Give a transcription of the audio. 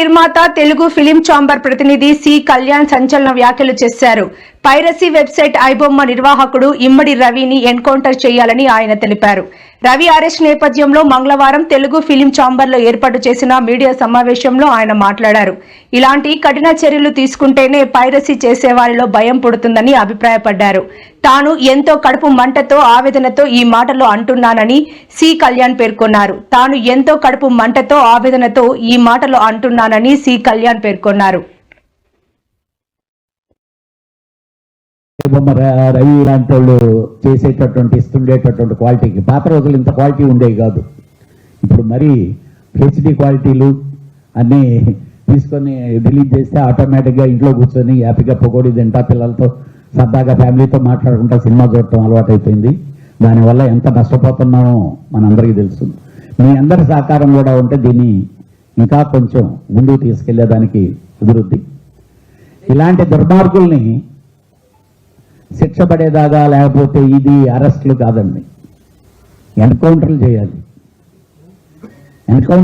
నిర్మాత Telugu film chamber ప్రతినిధి C. Kalyan సంచలన వ్యాఖ్యలు చేశారు. పైరసీ వెబ్సైట్ ఐబొమ్మ నిర్వాహకుడు ఇమ్మడి రవిని ఎన్కౌంటర్ చేయాలని ఆయన తెలిపారు. రవి అరెస్ట్ నేపథ్యంలో మంగళవారం తెలుగు ఫిలిం ఛాంబర్లో ఏర్పాటు చేసిన మీడియా సమావేశంలో ఆయన మాట్లాడారు. ఇలాంటి కఠిన చర్యలు తీసుకుంటేనే పైరసీ చేసేవారిలో భయం పుడుతుందని అభిప్రాయపడ్డారు. తాను ఎంతో కడుపు మంటతో ఆవేదనతో ఈ మాటలు అంటున్నానని సి. కళ్యాణ్ పేర్కొన్నారు. తాను ఎంతో కడుపు మంటతో ఆవేదనతో ఈ మాటలు అంటున్నానని సి. కళ్యాణ్ పేర్కొన్నారు. బొమ్మ రవి లాంటి వాళ్ళు చేసేటటువంటి ఇస్తుండేటటువంటి క్వాలిటీకి పాత రోజులు ఇంత క్వాలిటీ ఉండేవి కాదు. ఇప్పుడు మరి హెచ్డి క్వాలిటీలు అన్నీ తీసుకొని డిలీట్ చేస్తే ఆటోమేటిక్గా ఇంట్లో కూర్చొని హ్యాపీగా పొగోడి తింటా పిల్లలతో సరదాగా ఫ్యామిలీతో మాట్లాడుకుంటా సినిమా చూడటం అలవాటైపోయింది. దానివల్ల ఎంత నష్టపోతున్నామో మనందరికీ తెలుసు. మీ అందరి సహకారం కూడా ఉంటే దీన్ని ఇంకా కొంచెం ముందుకు తీసుకెళ్ళేదానికి కుదురుద్ది ఇలాంటి దుర్మార్గుల్ని శిక్ష పడేదాకా లేకపోతే ఇది అరెస్టులు కాదండి. ఎన్కౌంటర్లు చేయాలి. ఎన్కౌంటర్